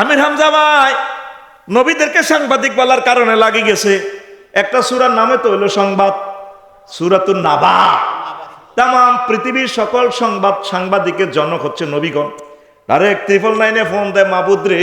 আমির হামজা ভাই, নবীদেরকে সাংবাদিক বলার কারণে লাগি গেছে। একটা সুরার নামে তো হইল সংবাদ, সুরাতুন নাবা। তাম পৃথিবীর সকল সংবাদ সাংবাদিকের জনক হচ্ছে নবীগণ। ডাইরেক্ট ত্রিপল নাইনে ফোন দেয়, মাবুদ রে,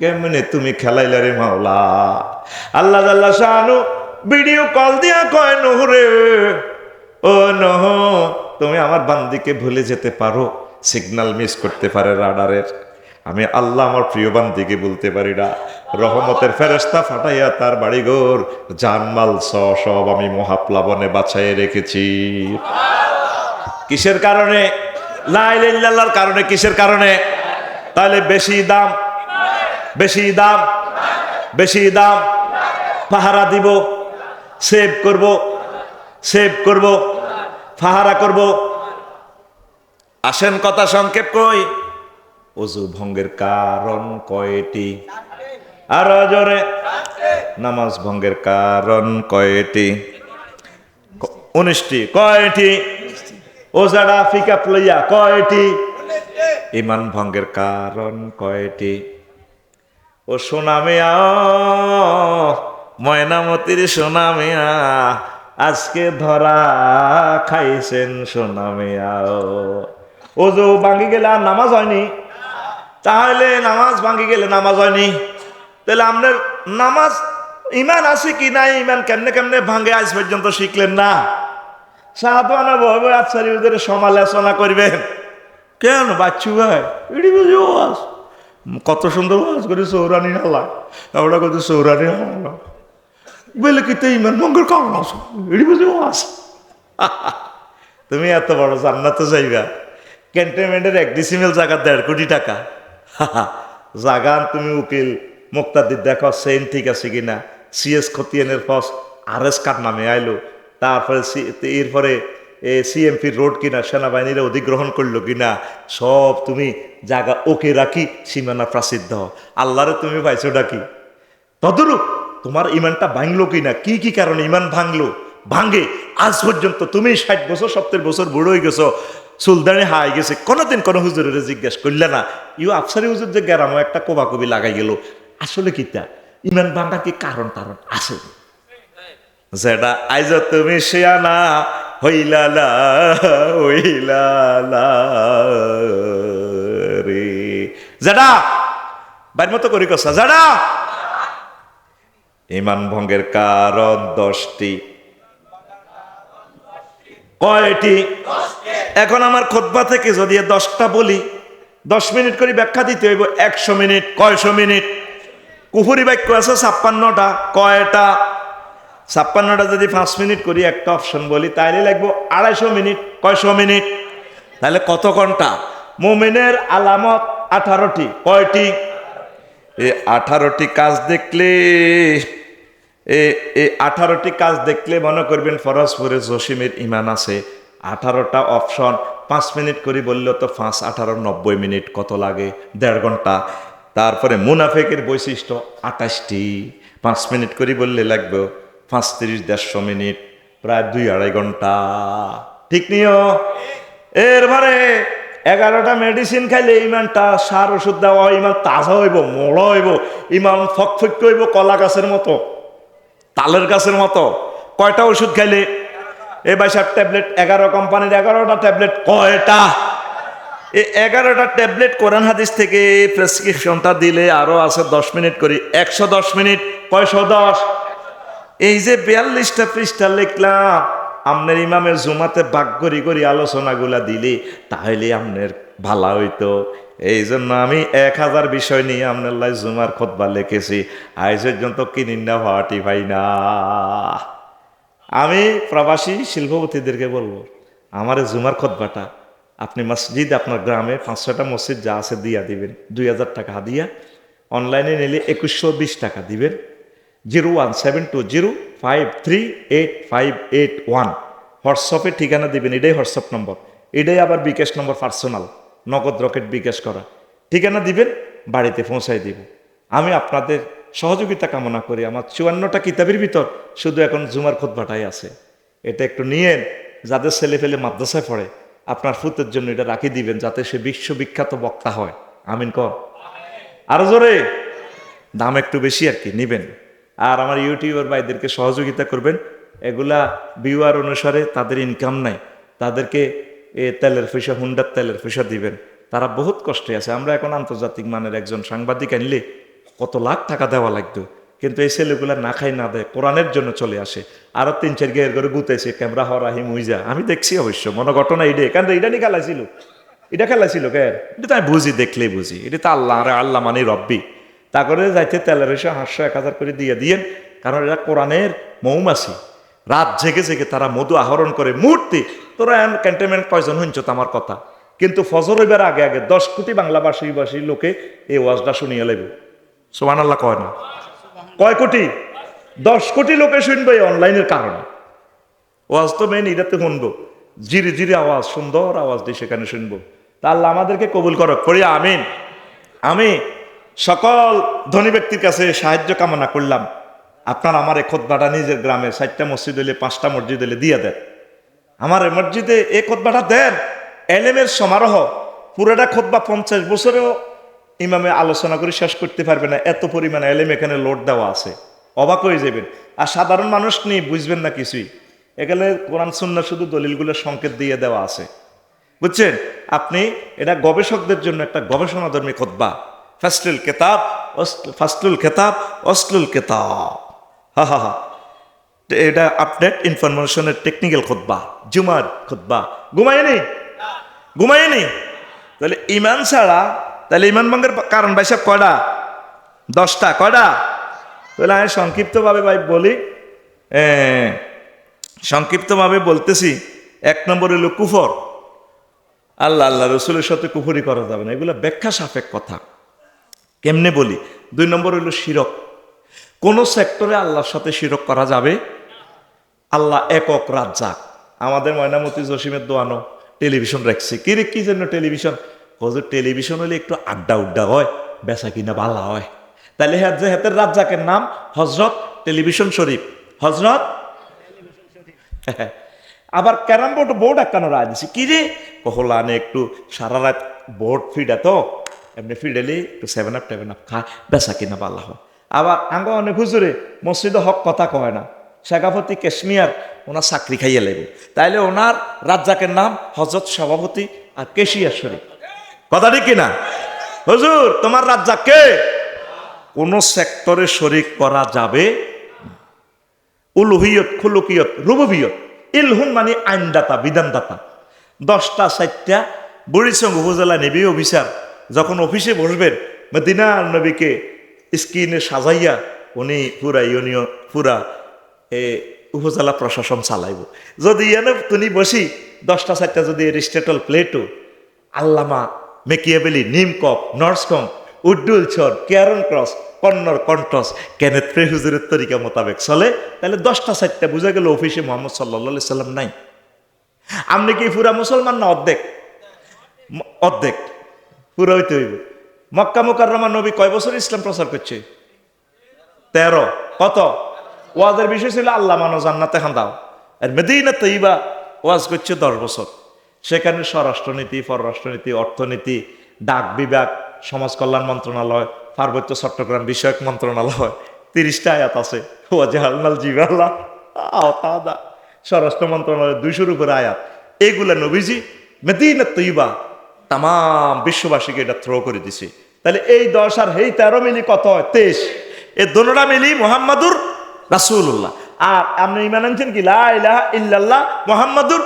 কেমনে তুমি খেলাইলা রে মাওলা? আল্লাহ আল্লাহ শাহানু ভিডিও কল দিয়া কয় নহরে ও নহ, তুমি আমার বান্দিকে ভুলে যেতে পারো, সিগন্যাল মিস করতে পারে রাডারের। আমি আল্লাহ আমার প্রিয় বান্দিকে বলতে পারি না। রহমতের ফেরেস্তা ফাটাইয়া তার বাড়িঘর, জানমাল সব আমি মহাপ্লাবনে বাছাই রেখেছি। কিসের কারণে? লাইলার কারণে কিসের কারণে? তাহলে বেশি দাম বেশি দাম বেশি দাম। পাহারা দিব, সেভ করব সেভ করব, পাহারা করব। আসেন কথা সংক্ষেপ কই? অজু ভঙ্গের কারণ কয়টি? আর জোরে। নামাজ ভঙ্গের কারণ কয়টি? উনিশটি। কয়টি? ওজাড়া ফিকা লইয়া কয়টি? ইমান ভঙ্গের কারণ কয়টি? ও সোনামিয়া ময়নামতির সোনামিয়া আজকে ধরা খাইছেন সোনামিয়া ও যে ভাঙ্গি গেলে আর নামাজ হয়নি। তাহলে নামাজ ভাঙ্গি গেলে নামাজ হয়নি। তাহলে আপনার নামাজ ইমান আছে কি নাই, ইমান কেমনে কেমনে ভাঙ্গে আজ পর্যন্ত শিখলেন না। সাহাবানা ভয় আচ্ছারি ওদের সমালোচনা করবেন কেন বাচ্চু ভাই? এটি বুঝি ওয়াজ। কত সুন্দর ওয়াজ করে সৌরানি নালা আমরা কত সৌরানি নালা বলে কি তো ইমান মঙ্গল কারণ আছে? এটি বুঝি ওয়াজ। তুমি এত বড় জান্নাতে যাইবা। ক্যান্টনমেন্টের এক ডিসিমেল জায়গা দেড় কোটি টাকা। জাগান, তুমি উকিল, মুক্তাদির দেখো সেন ঠিক আছে কিনা। সিএস খতিয়ানের ফস আর এস কার নামে আইলো। তারপরে এরপরে সিএমপি রোড কিনা, সেনাবাহিনীরা অধিগ্রহণ করল কিনা। সব তুমি জায়গা ওকে রাখি, সীমানা প্রাসিদ্ধ। আল্লাহরে তুমি পাইছো ডাকি। তদরূপ তোমার ইমানটা ভাঙলো কিনা? কি কি কারণে ইমান ভাঙলো? ভাঙে। আজ পর্যন্ত তুমি ষাট বছর, সত্তর বছর বুড়ো হয়ে গেছো। সুলতানি হাই গেছে। কোনোদিন কোনো হুজুরের জিজ্ঞেস করলে না ইউ আফসারি হুজুর যে গ্যারামো একটা কোবাকবি লাগাই গেল, আসলে কি তা? ইমান ভাঙা কি কারণ টারণ আছে? যেটা আইজ তুমি শিয়ানা হইলালা হইলালা রে। যেটা বাইর মতো করি কসা যেটা ইমান ভঙ্গের কারণ দশটি কয়টি? এখন আমার খোদবা থেকে যদি দশটা বলি, দশ মিনিট করে ব্যাখ্যা দিতে হইব, একশো মিনিট, কয়শো মিনিট। কুফুরি বাক্য আছে ছাপ্পান্নটা, কয়টা? ছাপ্পান্নটা যদি পাঁচ মিনিট করি, একটা অপশন বলি, তাইলে লাগবো আড়াইশো মিনিট, কয়শো মিনিট। তাহলে কত ঘণ্টা? মোমেনের আলামত আঠারোটি, কয়টি? এই আঠারোটি কাজ দেখলে এই আঠারোটি কাজ দেখলে মনে করবেন ফরজপুরে জসিমের ইমান আছে। আঠারোটা অপশন পাঁচ মিনিট করে বললেও তো পাঁচ, আঠারো, নব্বই মিনিট কত লাগে? দেড় ঘণ্টা। তারপরে মুনাফেকের বৈশিষ্ট্য, আঠাশটি। পাঁচ মিনিট করে বললে লাগবে পাঁচ তিরিশ, দেড়শো মিনিট, প্রায় দুই আড়াই ঘণ্টা। ঠিক নিও এরপরে এগারোটা মেডিসিন খাইলে ইমানটা সার ওষুধ দেওয়া, ইমান তাজা হইব মোড় হইব, ইমান ফকফক হইব কলা গাছের মতো। তালের গাছের মতো। কয়টা ওষুধ খাইলে? এ বাইশার ট্যাবলেট এগারো, কোম্পানির এগারোটা ট্যাবলেট। কয়টা? এই এগারোটা ট্যাবলেট কোরআন হাদিস থেকে প্রেসক্রিপশনটা দিলে আরও আছে দশ মিনিট করি। একশো দশ মিনিট, কয়শো দশ? এই যে বিয়াল্লিশটা পৃষ্ঠা লিখলাম আপনার ইমামের জুমাতে বাক করি করি আলোচনাগুলা দিলি, তাহলে আপনার ভালা হইতো। এই জন্য আমি এক হাজার বিষয় নিয়ে আমনের লাই জুমার খোদবা লিখেছি। আজ পর্যন্ত কিনি না ভাটি ভাই না। আমি প্রবাসী শিল্পপতিদেরকে বলব, আমার জুমার খোদবাটা আপনি মসজিদ, আপনার গ্রামে পাঁচশোটা মসজিদ যা আছে দিয়া দিবেন, দুই হাজার টাকা দিয়া। অনলাইনে নিলে একুশশো বিশ টাকা দিবেন। Zero one seven two zero five three eight five eight one. হোয়াটসঅ্যাপে ঠিকানা দিবেন, এটাই হোয়াটসঅ্যাপ নম্বর। এটাই আবার বিকাশ নম্বর পার্সোনাল। নগদ রকেট বিকাশ করা। ঠিকানা দিবেন, বাড়িতে পৌঁছাই দিব। আমি আপনাদের সহযোগিতা কামনা করি। আমার চুয়ান্নটা কিতাবের ভিতর শুধু এখন জুমার খোদবাটাই আছে। এটা একটু নিয়েন, যাদের ছেলে ফেলে মাদ্রাসায় পড়ে, আপনার ফুতের জন্য এটা রাখি দিবেন যাতে সে বিশ্ববিখ্যাত বক্তা হয়। আমিন কর। আরও জোরে? দাম একটু বেশি আর কি, নেবেন। আর আমার ইউটিউবার ভাইদেরকে সহযোগিতা করবেন। এগুলা ভিউয়ার অনুসারে তাদের ইনকাম নাই। তাদেরকে এ তেলের পয়সা হুন্ডার তেলের পয়সা দিবেন। তারা বহুত কষ্টে আছে। আমরা এখন আন্তর্জাতিক মানের একজন সাংবাদিক আনলে কত লাখ টাকা দেওয়া লাগতো। কিন্তু এই ছেলেগুলা না খাই না দেয়, কোরআনের জন্য চলে আসে। আরও তিন, চার গের করে গুতেছে ক্যামেরা হরাহি মুইজা আমি দেখছি অবশ্য, মনে ঘটনা এটা কারণ এটা নিয়ে খেলাইছিল। এটা খেলাইছিল কে? এটা তো আমি বুঝি, দেখলেই বুঝি। এটা তো আল্লাহ, আরে আল্লাহ মানে রব্বি। তা করে যাইতে তেলের এসে হাঁসশো এক হাজার করে দিয়ে দিয়েন। কারণ এটা কোরআনের মৌমাছি। রাত জেগে জেগে তারা মধু আহরণ করে, মূর্তি তোরা ক্যান্টনমেন্ট কয়জন হইছ আমার কথা? কিন্তু ফজর হইবার আগে আগে দশ কোটি বাংলাভাষী ভাষী লোকে এই ওয়াজটা শুনিয়ে লাগবে সোমান আল্লাহ কয় না? কয় কোটি? দশ কোটি লোকে শুনবে এই অনলাইনের কারণে। ওয়াজ তো মেন এটাতে শুনব। জিরি জিরি আওয়াজ, সুন্দর আওয়াজ দিয়ে সেখানে শুনব। তা আল্লাহ আমাদেরকে কবুল করো করি আমিন। আমি সকল ধনী ব্যক্তির কাছে সাহায্য কামনা করলাম। আপনার আমার এই খোদবাটা নিজের গ্রামে চারটা মসজিদ হইলে, পাঁচটা মসজিদ হইলে দিয়ে দেন। আমার মসজিদে এ খোদবাটা দেন, এলেমের সমারোহ, পুরোটা খোদবা পঞ্চাশ বছরেও ইমামে আলোচনা করে শেষ করতে পারবে না, এত পরিমাণে এলেম এখানে লোড দেওয়া আছে। অবাক হয়ে যাবেন। আর সাধারণ মানুষ নিয়ে বুঝবেন না কিছুই। এখানে কোরআন সুন্না শুধু দলিলগুলোর সংকেত দিয়ে দেওয়া আছে। বুঝছেন? আপনি, এটা গবেষকদের জন্য একটা গবেষণাধর্মী খোদবা। ফাস্টুল কেতাব ফাস্টুল কেতাব অসলুল কেতাব। হা হা হা। এটা আপডেট ইনফরমেশনের টেকনিক্যাল খোদবা জুমার খোদবা ঘুমায়নি ঘুমায়নি তাহলে ইমান ছাড়া, তাহলে ইমান ভঙ্গের কারণ ভাই সব কয়টা? দশটা, কয়টা? তাহলে আমি সংক্ষিপ্তভাবে ভাই বলি সংক্ষিপ্তভাবে বলতেছি, এক নম্বর হলো কুফর। আল্লাহ আল্লাহ, রসুলের সাথে কুফরি করা যাবে না। এগুলো ব্যাখ্যা সাপেক কথা। কেমনে বলি? দুই নম্বর হলো শিরক। কোন সেক্টরে আল্লাহর সাথে শিরক করা যাবে? আল্লাহ একক রাজ্জাক। আমাদের ময়নামতি জসিমের দোয়ানো টেলিভিশন রাখছে। কি রে, কি জন্য টেলিভিশন? হজুর, টেলিভিশন হলে একটু আড্ডা উড্ডা হয়, বেচা কিনা বালা হয়। তাহলে হ্যাঁ যে হাতের রাজ্জাকের নাম, হজরত টেলিভিশন শরীফ। হজরত? আবার ক্যারাম বোর্ড বোর্ড একখানো রায় দিছি। কি রে? কহলানে একটু সারা রাত বোর্ড ফিডা তো। এমনি ফিডেলে একটু সেভেন আপ টেভেন আপ খায়, বেচা কিনা বালা হয়। আবার আঙ্গ অনেক হুজুরে মসজিদে হক কথা কয় না। শেখাপতি কেশমিয়ার ওনার চাকরি খাইয়ে লাগবে তাইলে ওনার রাজ্জাকের নাম হজরত সভাপতি আর কেশিয়ার শরীফ। কথা ঠিক কিনা? হুজুর, তোমার রাজ্জাক কে? কোন সেক্টরে শরিক করা যাবে? উলুহিয়ত, খুলুকিয়ত, রুবুবিয়ত, ইলহুন মানে আইনদাতা, বিধানদাতা। দশটা, চারটা বুড়িসং উপজেলা নেবি অফিসার যখন অফিসে বসবেন, মদিনার নবীকে স্ক্রিনে সাজাইয়া উনি পুরা ইউনিয়ন, পুরা এ উপজেলা প্রশাসন চালাইব। যদি এনে তুমি বসি দশটা, চারটা যদি এরিস্টেটল প্লেটো, আল্লামা মেকিয়াবেলি, নিমকপ নর্সকম উড্ডুল ছর, কেয়ারন ক্রস কন্নর কন্টস কেনেত হুজুরের তরিকা মোতাবেক চলে, তাহলে দশটা, চারটা বুঝা গেল অফিসে মোহাম্মদ সাল্লা সাল্লাম নাই। আপনি কি পুরা মুসলমান না অর্ধেক? অর্ধেক। পুরো হইতে হইব। মক্কা মুকাররমা নবী কয় বছর ইসলাম প্রচার করছে? তেরো। কত? ওয়াজের বিষয় ছিল, আল্লাহ মানো জান্নাতে হান্দাও আর মেদিনা তৈবা ওয়াজ করছে দশ বছর। সেখানে স্বরাষ্ট্রনীতি, পররাষ্ট্রনীতি, অর্থনীতি, ডাক বিভাগ, সমাজ কল্যাণ মন্ত্রণালয়, পার্বত্য চট্টগ্রাম বিষয়ক মন্ত্রণালয়, তিরিশটা আয়াত আছে। ওয়াজাহাল জিবাল্লাহ আওতাদা। স্বরাষ্ট্র মন্ত্রণালয়ের দুইশোর উপরে আয়াত। এগুলা নবীজি মেদিনা তৈবা তাম বিশ্ববাসীকে এটা থ্রো করে দিছে। তাহলে এই দশ আর এই তেরো মিলি কত হয়? তেইশ। এ দোনোটা মিলি মোহাম্মদুর রাসুল্লাহ আর আপনি ইমান আনছেন কি? লা ইলাহা ইল্লাল্লাহ মোহাম্মদুর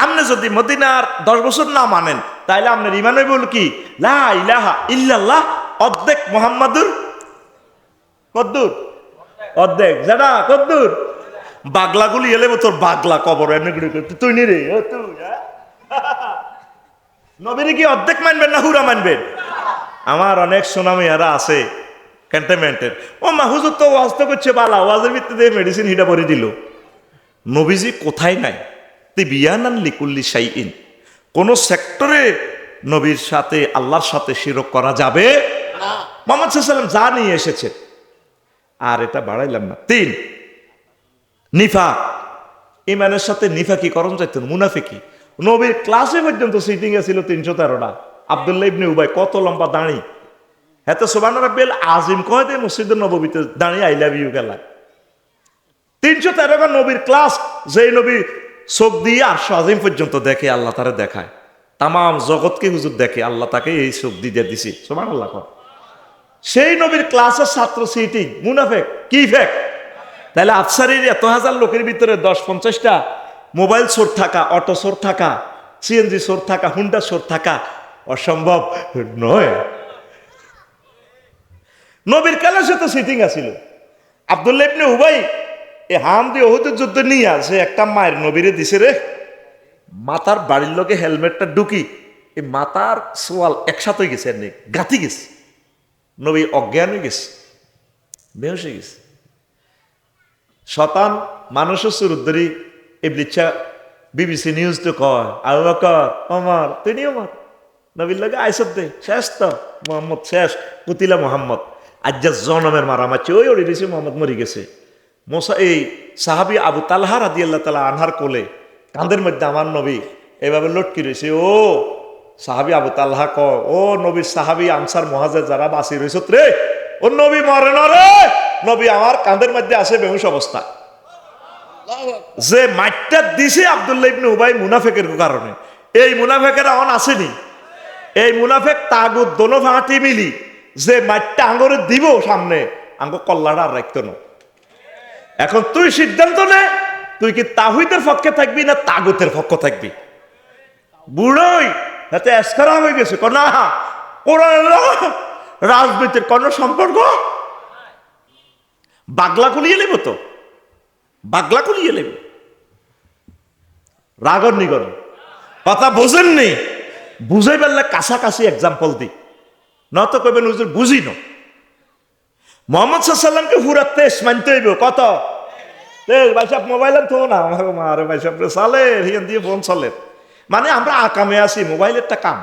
আপনি যদি মদিনার দশ বছর না মানেন তাহলে আপনার ইমান হইব কি? লা ইলাহা ইল্লাল্লাহ, অর্ধেক মোহাম্মদুর কদ্দুর। অর্ধেক, জানা? কদ্দুর। বাগলাগুলি এলে তোর বাগলা কবর করতে তুই নি রে? তুই হ্যাঁ? নবীরে কি অর্ধেক মানবেন না হুরা মানবেন? আমার অনেক সুনামিয়ারা আছে ক্যান্টনমেন্টের ও মা, হুজুর তো ওয়াজ তো করছে, বালা, ওয়াজের ভিত্তিতে মেডিসিন হিটা ভরে দিল। নবীজি কোথায় নাই? তে বিয়ানান লিকুল্লি সাইইন কোনো সেক্টরে নবীর সাথে, আল্লাহর সাথে শিরক করা যাবে? মোহাম্মদ সাল্লাম যা নিয়ে এসেছে। আর এটা বাড়াইলাম না। তিন, নিফা। ইমানের সাথে নিফা কি করণ চাইতেন? মুনাফিকি। নবীর ক্লাসে পর্যন্ত সিটিং এ ছিল তিনশো তেরোটা। আবদুল্লাহ ইবনে উবাই কত লম্বা দাঁড়ি। হ্যাঁ তো সোবান রাব্বিল আজিম কয় দে মসজিদ নবীতে দাঁড়িয়ে আই লাভ ইউ গেলা তিনশো তেরো নবীর ক্লাস যেই নবী চোখ দিয়ে আটশো আজিম পর্যন্ত দেখে, আল্লাহ তারে দেখায়। তাম জগৎকে হুজুর দেখে, আল্লাহ তাকে এই চোখ দিয়ে দিছি। সোমান আল্লাহ কয়। সেই নবীর ক্লাসের ছাত্র সিটিং, মুনাফেক, কি ফেক তাহলে আফসারির এত হাজার লোকের ভিতরে দশ পঞ্চাশটা মোবাইল সোর থাকা, অটো সোর থাকা সিএনজি সোর থাকা হুন্ডা সোর থাকা, অসম্ভব নয়। নবীর কালের সাথে সিটিং আছিল। আবদুল্লাহ ইবনে উবাই এ হাম দিয়ে ওহুদের যুদ্ধ নিয়ে আসে, একটা মায়ের নবীরে দিছে রে। মাথার বাড়ির লোকে হেলমেটটা ঢুকি, এই মাথার সোয়াল একসাথে গেছে এমনি গাঁথি গেছে। নবী অজ্ঞান হয়ে গেছে বেহস গেছে। শতান মানুষের সুরুদ্দরি ইবলিচ্ছা বিবিসি নিউজ তো কয়, আবু বকর অমর তিনি অমর নবীর লাগে আইসব দে শেষ তো মোহাম্মদ শেষ কুতিলা মোহাম্মদ। আজ যা জনমের মারামারছে ওই ওড়ি দিয়েছে মোহাম্মদ মরি গেছে। মোসা, এই সাহাবি আবু তালহা রাদি আল্লাহ তালা আনহার কোলে, কাঁধের মধ্যে আমার নবী, এভাবে লটকি রয়েছে, ও সাহাবি আবু তালহা ক, ও নবী সাহাবি আনসার মহাজের যারা বাসি রয়েছে রে ও নবী মরে না রে, নবী আমার কাঁধের মধ্যে আছে বেহুশ অবস্থা। যে মাইটটা দিছে আবদুল্লাহ ইবনে উবাই মুনাফেকের কারণে, এই মুনাফেকের এখন আসেনি। এই মুনাফেক তাগুদ দোনো ভাঁটি মিলি যে মাঠটা আঙ্গরে দিব সামনে, আঙ্গ কল্লাটা আর রাখতো না। এখন তুই সিদ্ধান্ত নে, তুই কি তাহিদের পক্ষে থাকবি না তাগুতের পক্ষ থাকবি? বুড়োই হাতে এসকারা হয়ে গেছে না। কোরআন রাজনীতির কোন সম্পর্ক? বাগলা কুলিয়ে নেব তো। বাগলা কুলিয়ে নেব। রাগর নিগর। কথা বোঝেননি? বুঝাই পারলে কাছাকাছি এক্সাম্পল দি। নত কবেন হুজুর, বুঝি না। মোহাম্মদ সাল্লামকে হুরা তেশ মানতে হইব, কত? তেজ সাহেব, মোবাইল তো না আমার আরে ভাই সাহেব চালে হিয়ান দিয়ে ফোন চলে। মানে আমরা আকামে আছি, মোবাইলেরটা কাম।